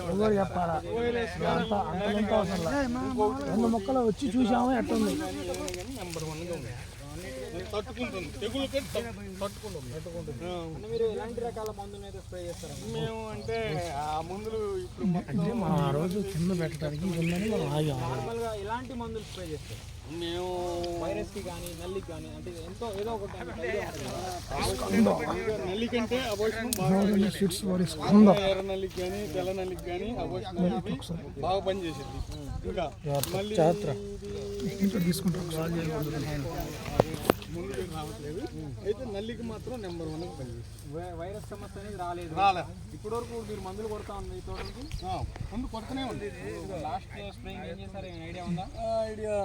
ఎవరు చెప్పాలా? అంత అంతలంతా అవసరం లేదు. రెండు మొక్కలు వచ్చి చూసాము ఎట్టుంది తట్టుకుంటుంది తట్టుకుంటుంది మీరు ఎలాంటి రకాల మందులు అయితే స్ప్రే చేస్తారు మేము అంటే ఆ మందులు ఇప్పుడు మొత్తం అంటే మనం ఆ రోజు కింద పెట్టడానికి ఉందని మనం ఆగాము నార్మల్గా ఎలాంటి మందులు స్ప్రే చేస్తారు మేము కి కానీ నల్లికి కానీ అంటే ఎంతో ఏదో ఒకటి. నల్లి కంటే స్కంద. ఎర్ర నల్లికి కానీ తెల్ల నల్లికి కానీ అనేది బాగా పనిచేసేది ఇంకా మళ్ళీ జాగ్రత్త. ఇది ఇంట్లో తీసుకుంటాం. ముందు రావట్లేదు అయితే నల్లికి మాత్రం నెంబర్ వన్ పనిచేస్తుంది వై- వైరస్ సమస్య అనేది రాలేదు. రాలే. ఇప్పటి వరకు మీరు మందులు కొడతా ఉంది ఈ తోటలకి? ఆ, ముందు కొడుతూనే ఉంది. లాస్ట్ స్ప్రేయింగ్ ఏం చేశారు? ఏమైనా ఐడియా ఉందా? ఐడియా